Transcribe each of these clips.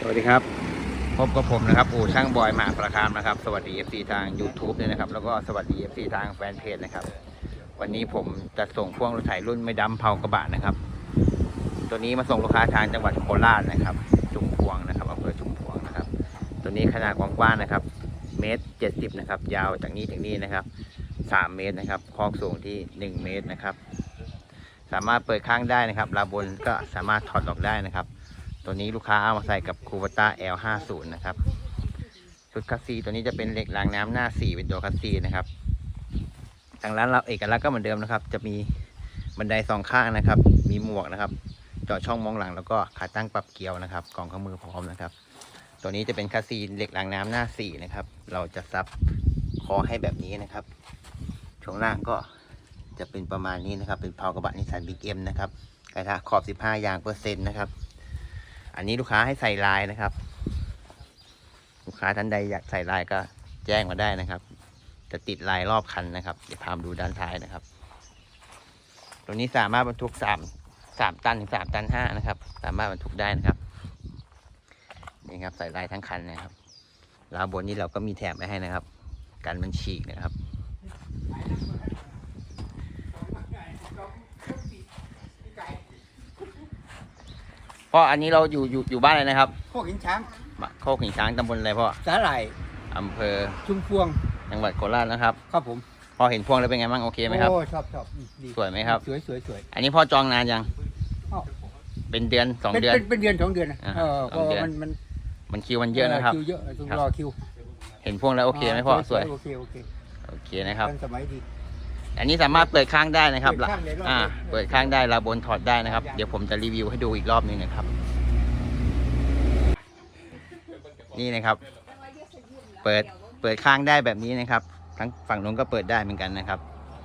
สวัสดีครับ พบกับผมนะครับอู่ช่างบอยหมหาประคามนะครับ สวัสดี FC ทาง YouTube ด้วยนะครับ แล้วก็สวัสดี FC ทางแฟนเพจนะครับ วันนี้ผมจะส่งพ่วงรถไถรุ่นไม่ดำเผากระบะนะครับ ตัวนี้มาส่งลูกค้าทางจังหวัดโคราชนะครับชุมพวงนะครับอำเภอชุมพวงนะครับ ตัวนี้ขนาดกว้างๆนะครับ เมตรเจ็ดสิบนะครับ ยาวจากนี้ถึงนี้นะครับสามเมตรนะครับคอกสูงที่หนึ่งเมตรนะครับ สามารถเปิดข้างได้นะครับลาบนก็สามารถถอดออกได้นะครับ ตัวนี้ลูกค้าเอามาใส่กับคูเวต้า L50 นะครับชุดคัสซีตัวนี้จะเป็นเหล็กรางน้ำหน้า4เป็นตัวคัสซีนะครับ ทางร้านเราเอกลักษณ์ก็เหมือนเดิมนะครับ จะมีบันไดสองข้างนะครับ มีหมวกนะครับเจาะช่องมองหลังแล้วก็ขาตั้งปรับเกียวนะครับกล่องข้างมือพร้อมนะครับ ตัวนี้จะเป็นคัสซีเหล็กรางน้ำหน้า4นะครับ เราจะซับคอให้แบบนี้นะครับช่วงล่างก็ จะเป็นประมาณนี้นะครับ เป็นเพากระบะนิสสันบิ๊กเอ็มนะครับกระทะขอบ 15 ยางเปอร์เซ็นต์นะครับ อันนี้ลูกค้าให้ใส่ลายนะครับ ลูกค้าท่านใดอยากใส่ลายก็แจ้งมาได้นะครับ จะติดลายรอบคันนะครับ เดี๋ยวพามาดูด้านท้ายนะครับ ตัวนี้สามารถบรรทุกสามสามตันถึงสามตันห้านะครับ สามารถบรรทุกได้นะครับนี่ครับใส่ลายทั้งคันนะครับราวบนนี้เราก็มีแถมไว้ให้นะครับ กันมันฉีกนะครับ พ่ออันนี้เราอยู่อยู่อยู่บ้านอะไรนะครับพวกหินช้างบ้านโคกหินช้างตำบลอะไรพ่อสาหร่ายอำเภอชุมพวงจังหวัดโคราชนะครับ ครับผมพอเห็นพวงแล้วเป็นไงบ้างโอเคไหมครับ โอ้ชอบชอบอืมดีสวยไหมครับ สวยสวยสวยอันนี้พ่อจองนานยังอ้าวเป็นเดือนสองเป็นเดือนเป็นเป็นเดือนสองเดือนนะอ่าเออสองเดือน มันมันมันคิวมันเยอะนะครับ คิวเยอะต้องครับ รอคิวเห็นพวงแล้วโอเคไหมพ่อสวยโอเคโอเคโอเคนะครับ ทันสมัยดี อันนี้สามารถเปิดข้างได้นะครับเปิดข้างเลยรอบ อ่าเดียวเปิดข้างได้ลาบนถอดได้นะครับ เดี๋ยวผมจะรีวิวให้ดูอีกรอบหนึงนะครับ นี่นะครับ เปิดเปิดข้างได้แบบนี้นะครับ ทั้งฝั่งนู้นก็เปิดได้เหมือนกันนะครับ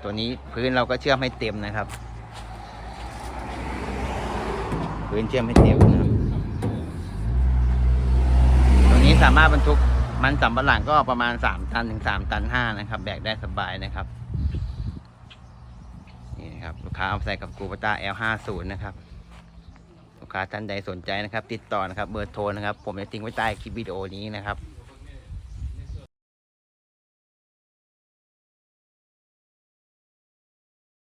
ตัวนี้พื้นเราก็เชื่อมให้เต็มนะครับ พื้นเชื่อมให้เต็มนะครับ ตัวนี้สามารถบรรทุกมันสำปะหลังก็ประมาณ3ตันถึง3ตัน5นะครับ แบกได้สบายนะครับนี่นะ ครับลูกค้าเอาใส่กับกูปต้า L50 นะครับลูกค้าท่านใดสนใจนะครับ ติดต่อนะครับเบอร์โทรนะครับ ผมจะทิ้งไว้ใต้คลิปวิดีโอนี้นะครับ